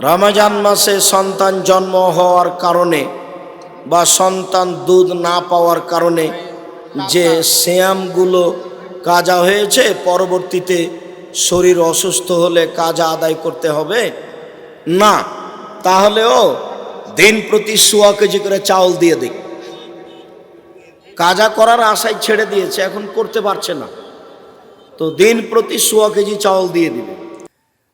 রমজান মাসে সন্তান জন্ম হওয়ার কারণে বা সন্তান দুধ না পাওয়ার কারণে যে শ্যামগুলো কাজা হয়েছে, পরবর্তীতে শরীর অসুস্থ হলে কাজা আদায় করতে হবে? না। তাহলেও দিন প্রতি সোয়া কেজি করে চাউল দিয়ে দিক। কাজা করার আশায় ছেড়ে দিয়েছে, এখন করতে পারছে না। তো দিন প্রতি সোয়া কেজি চাউল দিয়ে দিবে।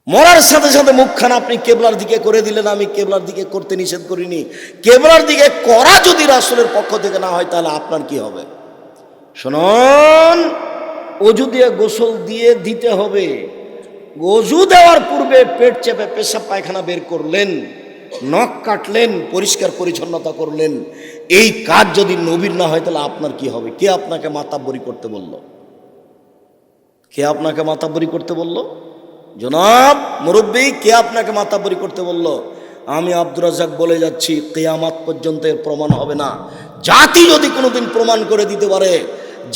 মরার সাথে সাথে মুখখানা আপনি কেবলার দিকে করে দিলেন, আমি কেবলার দিকে করতে নিষেধ করিনি। কেবলার দিকে করা যদি রাসুলের পক্ষ থেকে না হয়, তাহলে আপনার কি হবে? শুনুন, অজু দিয়ে গোসল দিয়ে দিতে হবে। অজু দেওয়ার পূর্বে পেট চেপে পেশাব পায়খানা বের করলেন, নখ কাটলেন, পরিষ্কার পরিচ্ছন্নতা করলেন। এই কাজ যদি নবীর না হয়, তাহলে আপনার কি হবে? কে আপনাকে মাতাব্বরি করতে বলল? কে আপনাকে মাতাব্বরি করতে বলল? জনাব, মুরব্বী, কে আপনাকে মাতাব্বরি করতে বলল? আমি আব্দুর রাজাক বলে যাচ্ছি, কেয়ামাত পর্যন্ত এর প্রমাণ হবে না। জাতি যদি কোনোদিন প্রমাণ করে দিতে পারে,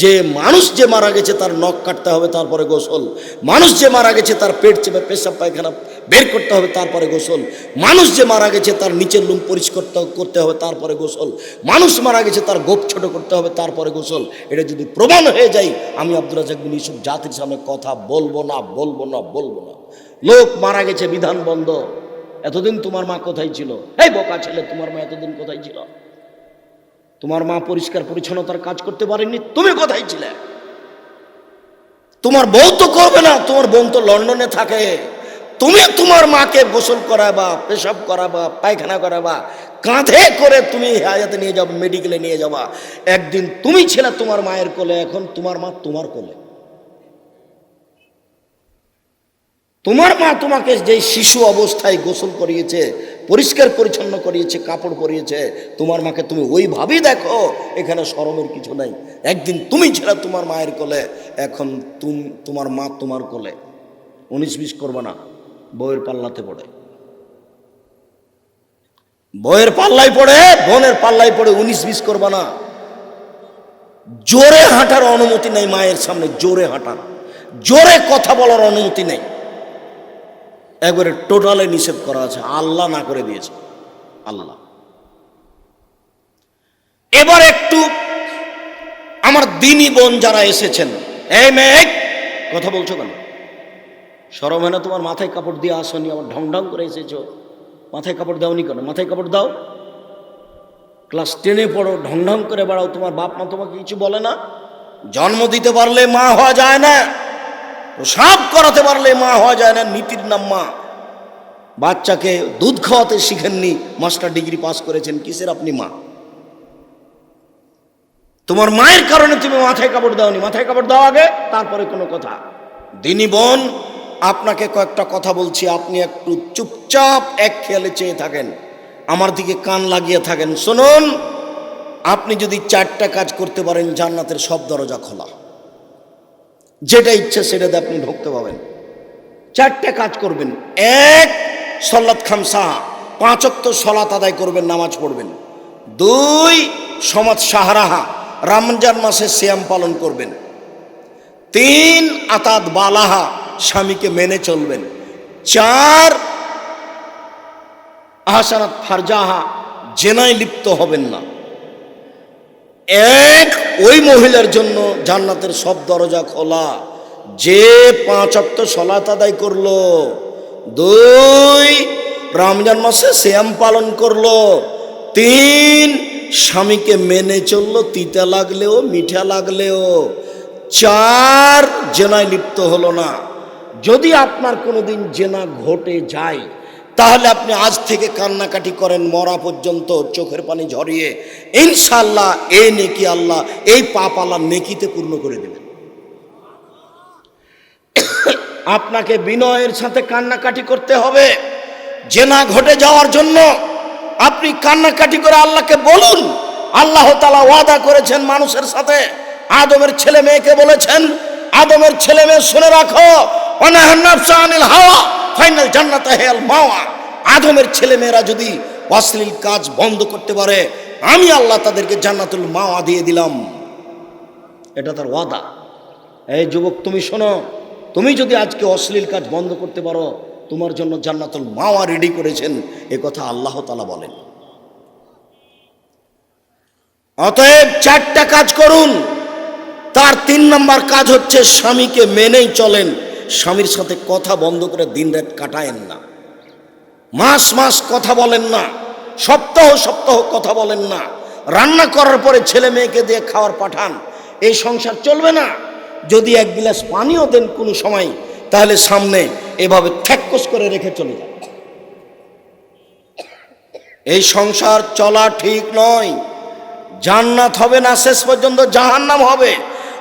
যে মানুষ যে মারা গেছে তার নখ কাটতে হবে, তারপরে গোসল। মানুষ যে মারা গেছে তার পেট চেপে পেশাব পায়খানা বের করতে হবে, তারপরে গোসল। মানুষ যে মারা গেছে, তার নিচের লুম পরিষ্কার করতে হবে, তারপরে গোসল। মানুষ মারা গেছে, তার গোপ ছোট করতে হবে, তারপরে গোসল। এটা যদি প্রমাণ হয়ে যায়, আমি আব্দুল রাজাক বিন ইউসুফ জাতির সামনে কথা বলব না বলব না বলব না। লোক মারা গেছে, বিধান বন্ধ। এতদিন তোমার মা কোথায় ছিল? এই বোকা ছেলে, তোমার মা এতদিন কোথায় ছিল? তোমার মা পরিষ্কার পরিচ্ছন্নতার কাজ করতে পারেনি তুমি কোথায় ছিলে? তোমার বউ তো করবে না, তোমার বোন তো লন্ডনে থাকে। তুমি তোমার মাকে গোসল করাবা, পেশাব করাবা, পায়খানা করাবা, কাঁধে করে তুমি হায়াতে নিয়ে যাবে মেডিকেলে নিয়ে যাবা। একদিন তুমি ছিলে তোমার মায়ের কোলে, এখন তোমার মা তোমার কোলে। তোমার মা তোমাকে যে শিশু অবস্থায় গোসল করিয়েছে, পরিষ্কার পরিচ্ছন্ন করিয়েছে, কাপড় পরিয়েছে, তোমার মাকে তুমি ওইভাবেই দেখো, এখানে শরমের কিছু নাই। একদিন তুমি ছিল তোমার মায়ের কোলে, এখন তুম তোমার মা তোমার কোলে। উনিশ বিশ করবে না। বইয়ের পাল্লাতে পড়ে। বইয়ের পাল্লাই পড়ে, বোনের পাল্লাই পড়ে, উনিশ বিশ করবে না। জোরে হাঁটার অনুমতি নেই মায়ের সামনে, জোরে হাঁটার। জোরে কথা বলার অনুমতি নেই। একবারে টোটালে নিষেধ করা আছে, আল্লাহ না করে দিয়েছে। আল্লাহ। এবার একটু আমার দিনী বোন যারা এসেছেন, এই মেয়ে, কথা বলছো কেন? সরম হয় না, তোমার মাথায় কাপড় দিয়ে আসনি আমার ঢং ঢং করে এসেছ। মাথায় কাপড় দাওনি কেন? মাথায় কাপড় দাও। ক্লাস টেনে পড়ো, ঢং ঢং করে বেড়াও। তোমার বাপ মা তোমাকে কিছু বলে না। জন্ম দিতে পারলে মা হওয়া যায় না। সব করাতে পারলে মা হওয়া যায় না। নীতির নাম মা। বাচ্চাকে দুধ খাওয়াতে শিখেননি। মাস্টার ডিগ্রি পাস করেছেন। কিসের আপনি মা? তোমার মায়ের কারণে তুমি মাথায় কাপড় দাওনি। মাথায় কাপড় দাও আগে, তারপরে কোনো কথা। দিনী বোন আপনাকে কয়েকটা কথা বলছি, আপনি একটু চুপচাপ এক খেয়ালে চেয়ে থাকেন। আমার দিকে কান লাগিয়ে থাকেন। শুনুন, আপনি যদি চারটা কাজ করতে পারেন, জান্নাতের সব দরজা খোলা। যেটা ইচ্ছে সেটাতে আপনি ঢুকতে পাবেন চারটে কাজ করবেন। এক সল্লাত খামসা পাঁচক্ত সলাত আদায় করবেন, নামাজ পড়বেন। দুই, সমাজ সাহারাহা। রমজান মাসে শ্যাম পালন করবেন। তিন, আতাত বালাহা। স্বামীকে মেনে চলবেন। চার, আহসানাত ফারজাহা জেনায় লিপ্ত হবেন না। এক, ওই মহিলার জন্য জান্নাতের সব দরজা খোলা। যে পাঁচ অক্ত সলাত আদায় করল। দুই, রমজান মাসে শ্যাম পালন করল। তিন, স্বামীকে মেনে চলল, তিতা লাগলেও, মিঠা লাগলেও। চার, জেনায় লিপ্ত হলো না। যদি আপনার কোনোদিন জেনা ঘটে যায়, তাহলে আপনি আজ থেকে কান্নাকাটি করেন, মরা পর্যন্ত চোখের পানি ঝরিয়ে। ইনশাল্লাহ এই নেকি আল্লাহ, এই পাপ আল্লাহ নেকিতে পূর্ণ করে দেবেন। আপনাকে বিনয়ের সাথে কান্নাকাটি করতে হবে। যে না ঘটে যাওয়ার জন্য আপনি কান্নাকাটি করে আল্লাহকে বলুন। আল্লাহ তালা ওয়াদা করেছেন মানুষের সাথে। আদমের ছেলে মেয়েকে বলেছেন, আদমের ছেলে মেয়ে শুনে রাখো। অনাহান্নাফসানিল হাওয়া, ফাইনাল জান্নাত হেয়াল মাওয়া। আদমের ছেলে মেয়েরা যদি অশ্লীল কাজ বন্ধ করতে পারে, আমি আল্লাহ তাদেরকে জান্নাতুল মাওয়া দিয়ে দিলাম। এটা তার ওয়াদা। এই যুবক, তুমি শোনো, তুমি যদি আজকে অশ্লীল কাজ বন্ধ করতে পারো, তোমার জন্য জান্নাতুল মাওয়া রেডি করেছেন, এ কথা আল্লাহ তালা বলেন। অতএব চারটা কাজ করুন। তার তিন নম্বর কাজ হচ্ছে স্বামীকে মেনেই চলেন। স্বামীর সাথে কথা বন্ধ করে দিন রাত কাটায়েন না। মাস মাস কথা বলেন না। সপ্তাহ সপ্তাহ কথা বলেন না। রান্না করার পরে ছেলে মেয়েকে দিয়ে খাওয়ার পাঠান। এই সংসার চলবে না। যদি এক গিলাস পানিও দেন কোনো সময়, তাহলে সামনে এভাবে ঠ্যাক্কস করে রেখে চলে যান। এই সংসার চলা ঠিক নয়। জান্নাত হবে না, শেষ পর্যন্ত জাহান্নাম হবে।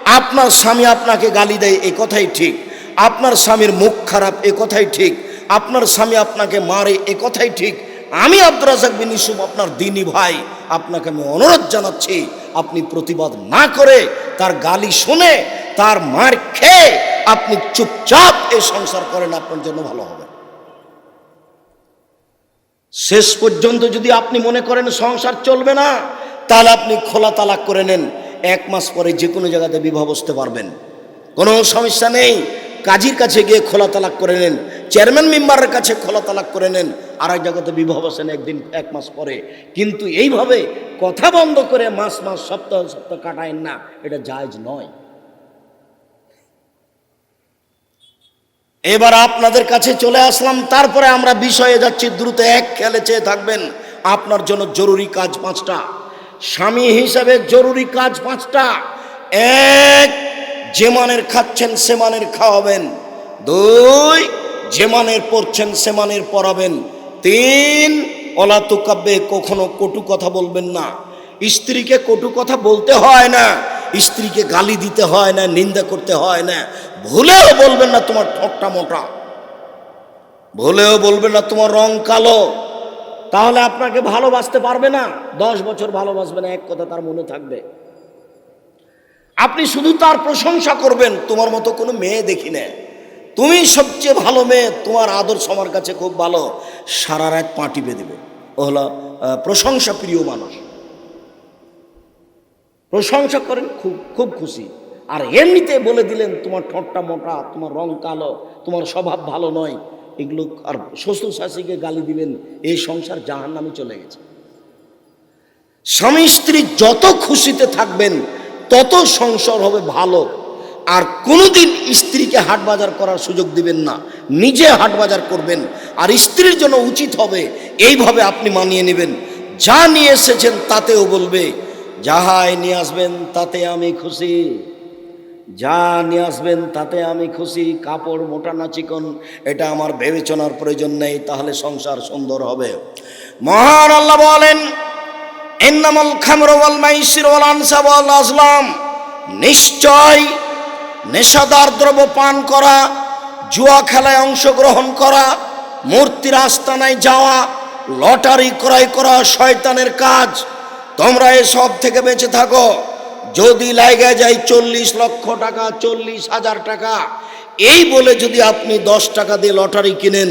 আপনার স্বামী আপনাকে গালি দেয়, এ কথাই ঠিক। আপনার স্বামীর মুখ খারাপ, এ কথাই ঠিক। আপনার স্বামী আপনাকে মারে, এ কথাই ঠিক। আমি আব্দুর রাজাক বিন ইসুফ আপনার দিনী ভাই, আপনাকে আমি অনুরোধ জানাচ্ছি, আপনি প্রতিবাদ না করে তার গালি শুনে, তার মার খেয়ে আপনি চুপচাপ এই সংসার করেন, আপনার জন্য ভালো হবে। শেষ পর্যন্ত যদি আপনি মনে করেন সংসার চলবে না, তাহলে আপনি খোলা তালাক করে নেন। এক মাস পরে যে কোনো জায়গাতে বিবাহ বসতে পারবেন। কোনো সমস্যা নেই। কাজীর কাছে গিয়ে খোলা তালাক করে নেন, চেয়ারম্যান মেম্বারের কাছে খোলা তালাক করে নেন আর এক জায়গাতে বিবাহ বসেন একদিন, এক মাস পরে। কিন্তু এইভাবে কথা বন্ধ করে মাস মাস, সপ্তাহ সপ্তাহ কাটায়েন না, এটা জায়জ নয়। এবার আপনাদের কাছে চলে আসলাম, তারপরে আমরা বিষয়ে যাচ্ছি, দ্রুত এক খেলে চেয়ে থাকবেন। আপনার জন্য জরুরি কাজ পাঁচটা। স্বামী হিসাবে জরুরি কাজ পাঁচটা। এক যে মানের খাচ্ছেন, সে মানের খাওয়াবেন। দুই, যে মানের পড়ছেন সে মানের পড়াবেন তিন অলা তুকাব্যে কখনো কটু কথা বলবেন না। স্ত্রীকে কটু কথা বলতে হয় না, স্ত্রীকে গালি দিতে হয় না, নিন্দা করতে হয় না। ভুলেও বলবেন না তোমার ঠোঁটটা মোটা। ভুলেও বলবেন না তোমার রং কালো। তাহলে আপনাকে ভালোবাসতে পারবে না। দশ বছর ভালোবাসবে না, এক কথা তার মনে থাকবে। আপনি শুধু তার প্রশংসা করবেন, তোমার মতো কোনো মেয়ে দেখি না তুমি সবচেয়ে ভালো মেয়ে, তোমার আদর্শ আমার কাছে খুব ভালো। সারা রাত পা টিপে দেবে। ও হলো প্রশংসা প্রিয় মানুষ। প্রশংসা করেন, খুব খুব খুশি। আর এমনিতে বলে দিলেন, তোমার ঠোঁটটা মোটা, তোমার রং কালো, তোমার স্বভাব ভালো নয়। এগুলো আর শ্বশুর শাশুকে গালি দিবেন, এই সংসার জাহান নামে চলে গেছে। স্বামী স্ত্রী যত খুশিতে থাকবেন তত সংসার হবে ভালো। আর কোনোদিন স্ত্রীকে হাট বাজার করার সুযোগ দিবেন না। নিজে হাট বাজার করবেন। আর স্ত্রীর জন্য উচিত হবে এইভাবে আপনি মানিয়ে নেবেন। যা নিয়ে এসেছেন তাতেও বলবে, যাহাই নিয়ে আসবেন তাতে আমি খুশি। যা নিয়ে আসবেন তাতে আমি খুশি। কাপড় মোটা না চিকন, এটা আমার বিবেচনার প্রয়োজন নেই, তাহলে সংসার সুন্দর হবে। মহান আল্লাহ বলেন ইন্নামাল খামর ওয়াল মাইসির ওয়াল আনসাব ওয়াল নিশ্চয় নেশাদার দ্রব্য পান করা, জুয়া খেলায় অংশগ্রহণ করা মূর্তির আস্তানায় যাওয়া, লটারি ক্রয় করা শয়তানের কাজ। তোমরা এসব থেকে বেঁচে থাকো। যদি লাগে যায় চল্লিশ লক্ষ টাকা, চল্লিশ হাজার টাকা, এই বলে যদি আপনি দশ টাকা দিয়ে লটারি কিনেন,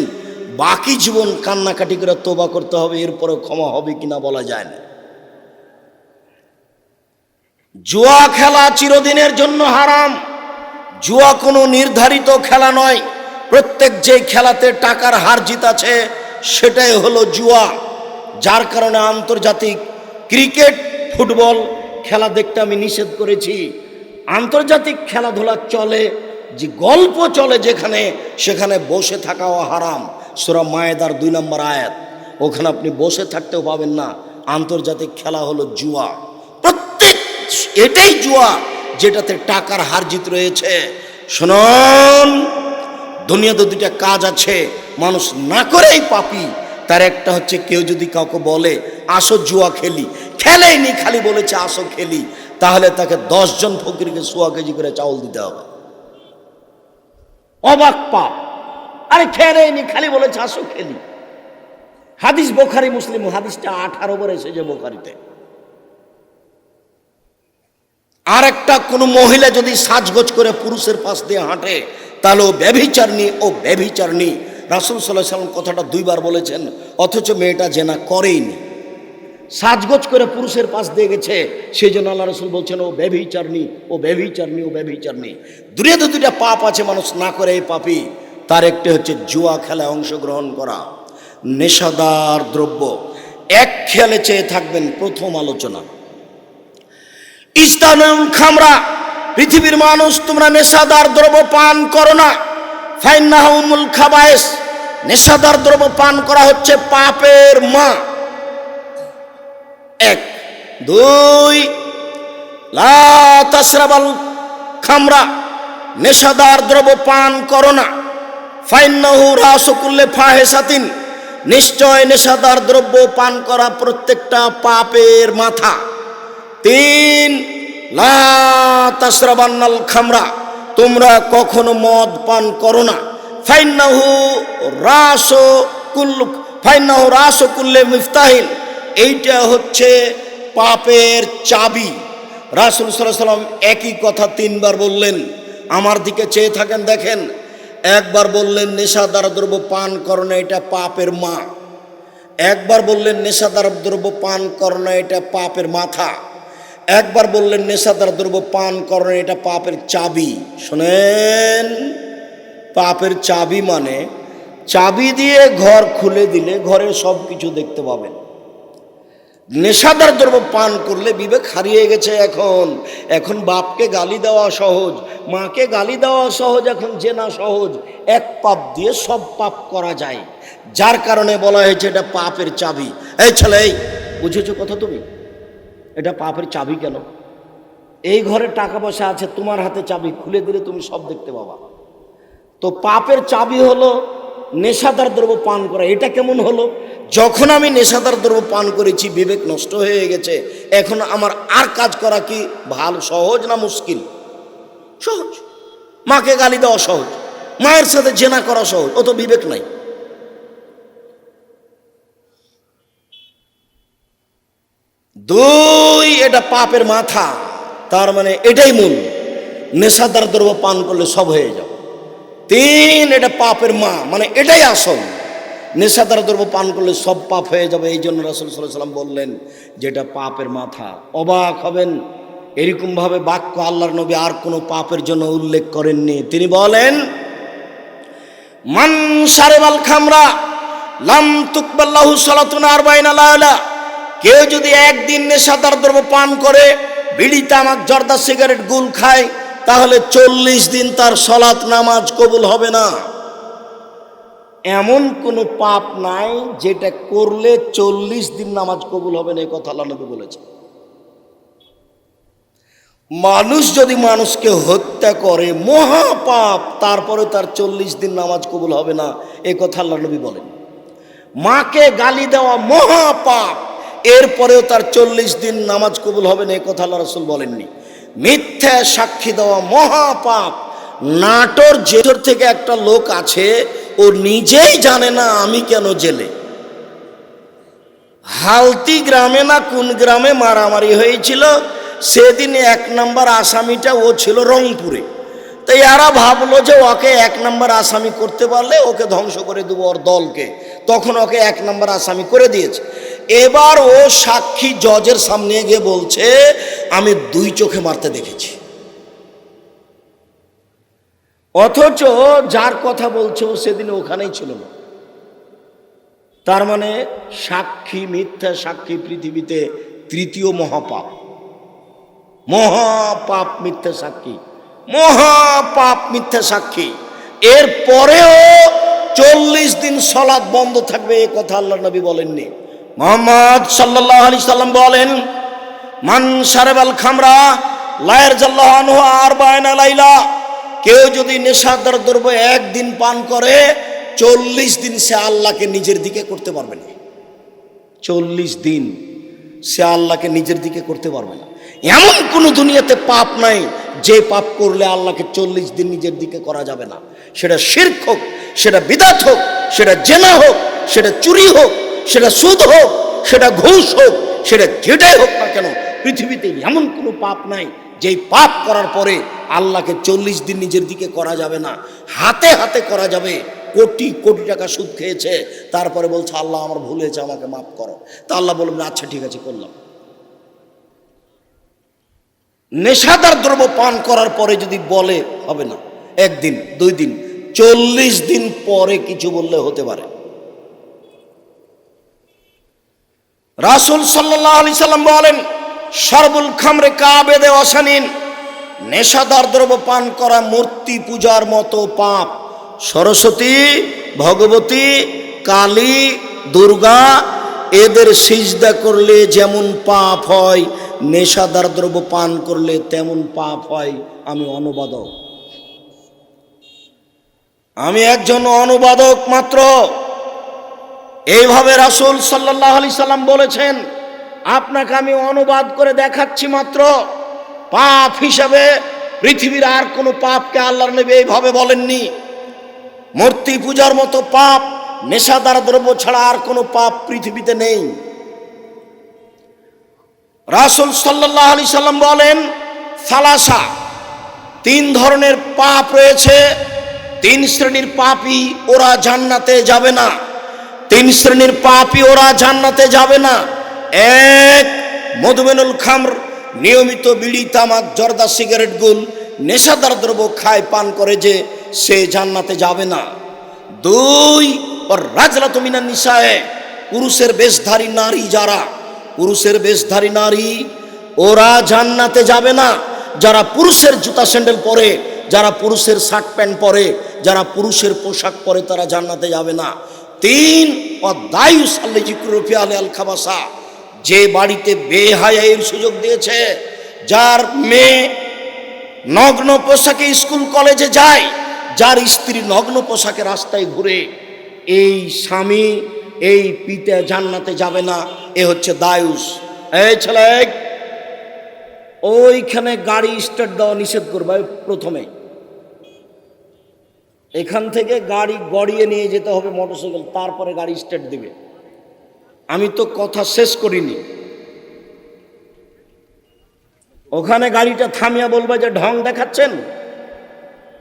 বাকি জীবন কান্নাকাটি করে তোবা করতে হবে এরপরে ক্ষমা হবে কিনা বলা যায় না। জুয়া খেলা চিরদিনের জন্য হারাম। জুয়া কোনো নির্ধারিত খেলা নয়। প্রত্যেক যে খেলাতে টাকার হার জিত আছে সেটাই হলো জুয়া। যার কারণে আন্তর্জাতিক ক্রিকেট, ফুটবল খেলা দেখতে আমি নিষেধ করেছি। আন্তর্জাতিক খেলাধুলা চলে যে গল্প চলে যেখানে, সেখানে বসে থাকাও হারাম। সুরা মায়েদার দুই নম্বর আয়াত। ওখানে আপনি বসে থাকতেও পাবেন না। আন্তর্জাতিক খেলা হলো জুয়া। এটাই জুয়া যেটাতে টাকার হার জিত রয়েছে। শুনুন, দুনিয়াতে দুইটা কাজ আছে, মানুষ না করেই পাপি। তার একটা হচ্ছে কেউ যদি কাউকে বলে, আসো জুয়া খেলি। খেলেইনি খালি বলেছে, আসো খেলি। তাহলে তাকে দশজন ফকিরকে সোয়া কেজি করে চাউল দিতে হবে। অবাক পাপ। আরে খেলেইনি খালি বলেছে, আসো খেলি। হাদিস বোখারি, মুসলিম, হাদিসটা আঠারো বার এসেছে বোখারিতে। আর একটা কোনো মহিলা যদি সাজগোজ করে পুরুষের পাশ দিয়ে হাঁটে তাহলে ও ব্যভিচারনি ও ব্যভিচারনি রাসুল সাল্লাহ সাল্লাম কথাটা দুইবার বলেছেন, অথচ মেয়েটা জেনা করেইনি। সাজগোজ করে পুরুষের পাশ দিয়ে গেছে সেই জন্য আল্লাহ রসুল বলছেন, ও ব্যভিচারনি ও ব্যভিচারনি ও ব্যভিচারনি দুনিয়াতে দুইটা পাপ আছে, মানুষ না করে এই পাপি তার একটি হচ্ছে জুয়া খেলায় অংশগ্রহণ করা, নেশাদার দ্রব্য। এক খেয়ালে চেয়ে থাকবেন প্রথম আলোচনা। ইস্তানুল খামরা, পৃথিবীর মানুষ, তোমরা নেশাদার দ্রব্য পান করো না। ফাইনাহুমুল খাবায়েস, নেশাদার দ্রব্য পান করা হচ্ছে পাপের মা। এক। দুই। লা তাসরাবাল খামরা, নেশাদার দ্রব্য পান করো না। ফাইন্নাহু রাসকুল্লে ফাহেসাতিন নিশ্চয় নেশাদার দ্রব্য পান করা প্রত্যেকটা পাপের মাথা। তিন, লা তাসরাবান্নাল খামরা, তোমরা কখনো মদ পান করো না। ফাইন্নাহু রাস কুল্লু, ফাইন্নাহু রাস কুল্লে মিফতাহিন, এইটা হচ্ছে পাপের চাবি। রাসুল সাল্লাম একই কথা তিনবার বললেন। আমার দিকে চেয়ে থাকেন, দেখেন, একবার বললেন, নেশাদার দ্রব্য পান করো না, এটা পাপের মা। একবার বললেন, নেশাদার দ্রব্য পান করো না, এটা পাপের মাথা। একবার বললেন নেশাদার দ্রব্য পান করো না এটা পাপের চাবি। শোনেন, পাপের চাবি মানে চাবি দিয়ে ঘর খুলে দিলে ঘরের সব কিছু দেখতে পাবেন। নেশাদার দ্রব্য পান করলে বিবেক হারিয়ে গেছে এখন। এখন বাপকে গালি দেওয়া সহজ, মাকে গালি দেওয়া সহজ, এখন জেনা সহজ। এক পাপ দিয়ে সব পাপ করা যায়। যার কারণে বলা হয়েছে এটা পাপের চাবি। এই ছেলে বুঝেছ কথা তুমি? এটা পাপের চাবি কেন? এই ঘরে টাকা পয়সা আছে, তোমার হাতে চাবি, খুলে দিলে তুমি সব দেখতে পাবা। তো পাপের চাবি হলো নেশাদার দ্রব্য পান করা। এটা কেমন হলো? যখন আমি নেশাদার দ্রব্য পান করেছি, বিবেক নষ্ট হয়ে গেছে। এখন আমার আর কাজ করা কি ভালো, সহজ না মুশকিল? সহজ। মাকে গালি দেওয়া সহজ। মায়ের সাথে জেনা করা সহজ। ও তো বিবেক নাই। দুই, এটা পাপের মাথা। তার মানে এটাই মূল। নেশাদার দ্রব্য পান করলে সব হয়ে যাবে। তিন, এটা পাপের মা। মানে এটাই আসল। নেশাদার দ্রব্য পান করলে সব পাপ হয়ে যাবে। এই জন্য রাসুল সাল্লাম বললেন যেটা পাপের মাথা। অবাক হবেন। এরকমভাবে বাক্য আল্লাহর নবী আর কোনো পাপের জন্য উল্লেখ করেননি। তিনি বলেন, মান সারেবাল খামরা, লাম তুকবাল্লাহু সালাতুন আরবাইন আলাইলা কেউ যদি একদিন নেশাদার দ্রব্য পান করে, বিড়ি, তামাক, জর্দা, সিগারেট, গুল খায়, তাহলে চল্লিশ দিন তার সলাৎ নামাজ কবুল হবে না। এমন কোনো পাপ নাই যেটা করলে চল্লিশ দিন নামাজ কবুল হবে না, এই কথা আল্লাহ নবী বলেছে মানুষ যদি মানুষকে হত্যা করে, মহাপাপ, তারপরে তার চল্লিশ দিন নামাজ কবুল হবে না, এই কথা আল্লাহ নবী বলেন। মাকে গালি দেওয়া মহাপাপ। এরপরেও তার চল্লিশ দিন নামাজ কবুল হবে না এই কথা আল্লাহ রসুল বলেননি। মিথ্যা সাক্ষী দেওয়া মহাপাপ। নাটোর জেটোর থেকে একটা লোক আছে, ও নিজেই জানে না আমি কেন জেলে। হালতি গ্রামে না কোন গ্রামে মারামারি হয়েছিল, সেদিন এক নম্বর আসামিটা ও ছিল রংপুরে। তো এরা ভাবলো যে ওকে এক নম্বর আসামি করতে পারলে ওকে ধ্বংস করে দেবো ওর দলকে। তখন ওকে এক নম্বর আসামি করে দিয়েছে। এবার ও সাক্ষী জজের সামনে গিয়ে বলছে, আমি দুই চোখে মারতে দেখেছি। অথচ যার কথা বলছে ও সেদিন ওখানেই ছিল না। তার মানে সাক্ষী মিথ্যা সাক্ষী পৃথিবীতে তৃতীয় মহাপাপ। মহাপাপ মিথ্যা সাক্ষী। মহাপাপ মিথ্যা সাক্ষী। এর পরেও চল্লিশ দিন সলাদ বন্ধ থাকবে এ কথা আল্লাহ নবী বলেননি। মোহাম্মদ সাল্লাহ আলি সাল্লাম বলেন, মান সারেবাল খামরা, লায়ের জাল্লাহ আনহু আর বায়না লাইলা, কেউ যদি নেশাদার দ্রব্য একদিন পান করে, চল্লিশ দিন সে আল্লাহকে নিজের দিকে করতে পারবে না। চল্লিশ দিন সে আল্লাহকে নিজের দিকে করতে পারবে না। এমন কোনো দুনিয়াতে পাপ নাই, যে পাপ করলে আল্লাহকে চল্লিশ দিন নিজের দিকে করা যাবে না। সেটা শির্ক হোক, সেটা বিদাত হোক, সেটা জেনা হোক, সেটা চুরি হোক সেটা সুদ হোক, সেটা ঘুষ হোক, সেটা যেটাই হোক না কেন, পৃথিবীতে এমন কোনো পাপ নাই, যেই পাপ করার পরে আল্লাহকে চল্লিশ দিন নিজের দিকে করা যাবে না। হাতে হাতে করা যাবে, কোটি কোটি টাকা সুদ খেয়েছে, তারপরে বলছে, আল্লাহ আমার ভুল হয়েছে, আমাকে মাফ করো। তা আল্লাহ বলবেন আচ্ছা ঠিক আছে, করলাম। নেশাদার দ্রব্য পান করার পরে যদি বলে, হবে না। একদিন, দুই দিন, চল্লিশ দিন পরে কিছু বললে হতে পারে। রাসুল সাল্লাহ আলি সাল্লাম বলেন, সর্বুল খামরে কাবেদে অসানিন নেশাদার দ্রব্য পান করা মূর্তি পূজার মতো পাপ। সরস্বতী, ভগবতী, কালী, দুর্গা, এদের সিজদা করলে যেমন পাপ হয়, নেশাদার দ্রব্য পান করলে তেমন পাপ হয়। আমি অনুবাদক। আমি একজন অনুবাদক মাত্র। এইভাবে রাসুল সাল্লাহ আলি সাল্লাম বলেছেন, আপনাকে আমি অনুবাদ করে দেখাচ্ছি মাত্র, পাপ হিসাবে পৃথিবীর আর কোনো পাপকে আল্লাহর নবী এইভাবে বলেননি। মূর্তি পূজার মতো পাপ, নেশাদার দ্রব্য ছাড়া আর কোনো পাপ পৃথিবীতে নেই। রাসুল সাল্লাহ আলি সাল্লাম বলেন, সালাসা, তিন ধরনের পাপ রয়েছে, তিন শ্রেণির পাপই ওরা জান্নাতে যাবে না। তিন শ্রেণির পাপই ওরা জান্নাতে যাবে না। এক, মধুমেনুল খামর, নিয়মিত বিড়ি, তামাক, জর্দা, সিগারেট গুল, নেশাদার দ্রব্য খায়, পান করে যে সে জান্নাতে যাবে না। দুই, ওর রাজলা তুমিনা নিশায় পুরুষের বেশধারী নারী যারা, পুরুষের বেশধারী নারী, ওরা জান্নাতে যাবে না। যারা পুরুষের জুতা স্যান্ডেল পরে, যারা পুরুষের শার্ট প্যান্ট পরে, যারা পুরুষের পোশাক পরে তারা জান্নাতে যাবে না। তিন ও দায়ুস আল্লাহ জিক্রুফি আলে আল যে বাড়িতে বেহায়ের সুযোগ দিয়েছে, যার মেয়ে নগ্ন পোশাকে স্কুল কলেজে যায়, যার স্ত্রী নগ্ন পোশাকে রাস্তায় ঘুরে, এই স্বামী এই পিতা জান্নাতে যাবে না, এ হচ্ছে দায়ুস। এই ছেলে, ওইখানে গাড়ি স্টার্ট দেওয়া নিষেধ করবে, প্রথমে। এখান থেকে গাড়ি গড়িয়ে নিয়ে যেতে হবে মোটরসাইকেল, তারপরে গাড়ি স্টার্ট দিবে। আমি তো কথা শেষ করিনি। ওখানে গাড়িটা থামিয়া বলবে যে, ঢং দেখাচ্ছেন?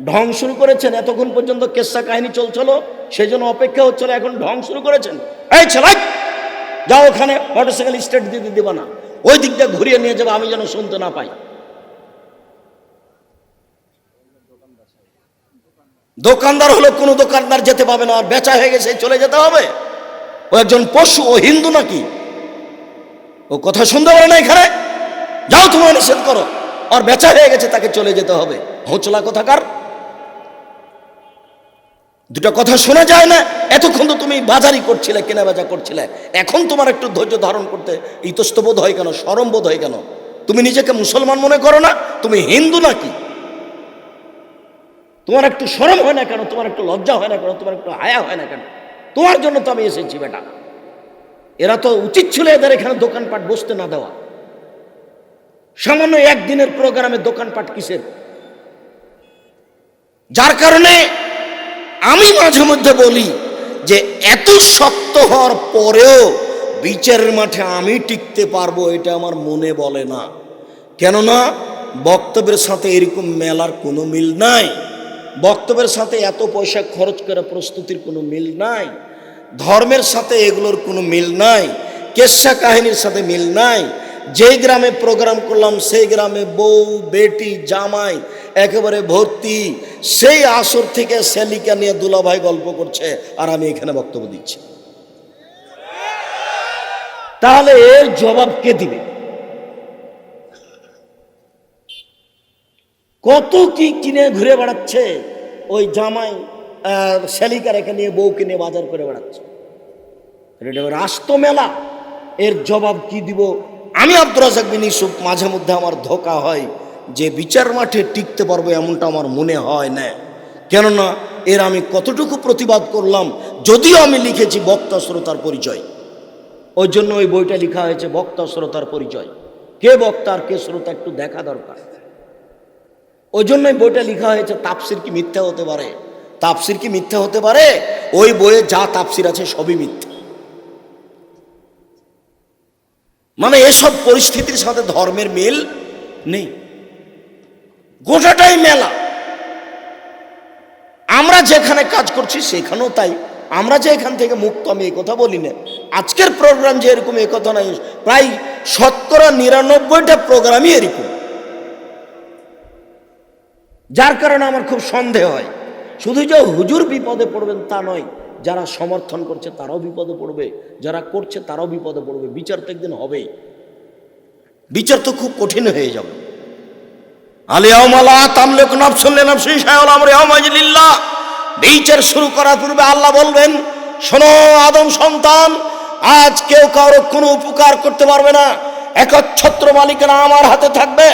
ঢং শুরু করেছেন, এতক্ষণ পর্যন্ত কেসা কাহিনী চলছিল সেই জন্য অপেক্ষা হচ্ছিল, এখন ঢং শুরু করেছেন? এই ছেলাই যাও ওখানে, মোটরসাইকেল স্টার্ট দিতে দেবা না। ওই দিকটা ঘুরিয়ে নিয়ে যাবে, আমি যেন শুনতে না পাই। দোকানদার হলে কোনো দোকানদার যেতে পাবে না, আর বেচা হয়ে গেছে, চলে যেতে হবে। ও একজন পশু, ও হিন্দু নাকি? ও কথা শুনতে পারে না এখানে? যাও তুমি নিষেধ করো। আর বেচা হয়ে গেছে, তাকে চলে যেতে হবে। হোঁচলা কোথাকার? দুটো কথা শোনা যায় না? এতক্ষণ তো তুমি বাজারই করছিলে কেনা বেচা করছিলে। এখন তোমার একটু ধৈর্য ধারণ করতে ইতস্তবোধ হয় কেন সরম বোধ হয় কেন? তুমি নিজেকে মুসলমান মনে করো না? তুমি হিন্দু নাকি? তোমার একটু সরম হয় না কেন? তোমার একটু লজ্জা হয় না কেন? তোমার একটু হায়া হয় না কেন? তোমার জন্য তো আমি এসেছি, বেটা। এরা তো উচিত ছিল এদের এখানে দোকানপাট বসতে না দেওয়া। সামান্য একদিনের প্রোগ্রামে দোকানপাট কিসের? যার কারণে আমি মাঝে মধ্যে বলি যে, এত শক্ত হওয়ার পরেও বিচারের মাঠে আমি টিকতে পারব এটা আমার মনে বলে না। কেননা, বক্তব্যের সাথে এরকম মেলার কোনো মিল নাই। বক্তব্যের সাথে এত পয়সা খরচ করা প্রস্তুতির কোনো মিল নাই, ধর্মের সাথে এগুলোর কোনো মিল নাই, কেসা কাহিনীর সাথে মিল নাই, যেই গ্রামে প্রোগ্রাম করলাম, সেই গ্রামে বউ, বেটি, জামাই, একেবারে ভর্তি, সেই আসর থেকে সেলিকা নিয়ে দুলাভাই গল্প করছে, আর আমি এখানে বক্তব্য দিচ্ছি। তাহলে এর জবাব কে দিবে? কত কি কিনে ঘুরে বেড়াচ্ছে? ওই জামাই শালিকা রেখে নিয়ে বউকে নিয়ে বাজার করে বেড়াচ্ছে। রাস্ত মেলা এর জবাব কি দিব? আমি আব্দুর রাজাক বিন ইউসুফ, মাঝে মধ্যে আমার ধোকা হয় যে বিচার মাঠে টিকতে পারব এমনটা আমার মনে হয় না। কেননা, এর আমি কতটুকু প্রতিবাদ করলাম, যদিও আমি লিখেছি বক্তা শ্রোতার পরিচয়। ওই জন্য ওই বইটা লেখা হয়েছে বক্তা শ্রোতার পরিচয়। কে বক্তা আর কে শ্রোতা একটু দেখা দরকার। ওই জন্যই বইটা লেখা হয়েছে তাপসির কি মিথ্যা হতে পারে? তাপসির কি মিথ্যা হতে পারে? ওই বইয়ে যা তাপসির আছে সবই মিথ্যা। মানে এসব পরিস্থিতির সাথে ধর্মের মিল নেই। গোটাটাই মেলা। আমরা যেখানে কাজ করছি সেখানেও তাই। আমরা যে এখান থেকে মুক্ত, আমি এই কথা বলি না আজকের প্রোগ্রাম যে এরকম এই কথা নাই। প্রায় শতকরা নিরানব্বইটা প্রোগ্রামই এরকম। যার কারণে আমার খুব সন্দেহ হয়। শুধু যে হুজুর বিপদে পড়বেন তা নয়, যারা সমর্থন করছে তারাও বিপদে পড়বে, যারা করছে তারাও বিপদে পড়বে, বিচার তো একদিন হবেই। বিচার তো খুব কঠিন হয়ে যাবে। বিচার শুরু করার পূর্বে আল্লাহ বলবেন, শোনো আদম সন্তান, আজ কেউ কারও কোনো উপকার করতে পারবে না। একচ্ছত্র মালিকেরা আমার হাতে থাকবে।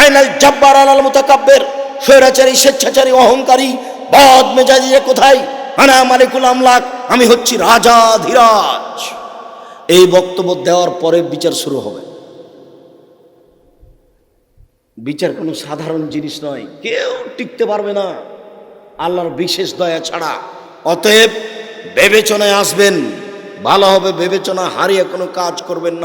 আইনাল জব্বার আলাল মুতাকাব্বের স্বৈরাচারী, স্বেচ্ছাচারী, অহংকারী, বদ মেজাজি যে কোথায়? আনা মালিকুল আমলাক, আমি হচ্ছি রাজা ধীরাজ। এই বক্তব্য দেওয়ার পরে বিচার শুরু হবে। বিচার কোনো সাধারণ জিনিস নয়, কেউ টিকতে পারবে না। আল্লাহর বিশেষ দয়া ছাড়া। অতএব বিবেচনায় আসবেন, ভালো হবে বিবেচনা, হারিয়ে কোনো কাজ করবেন না।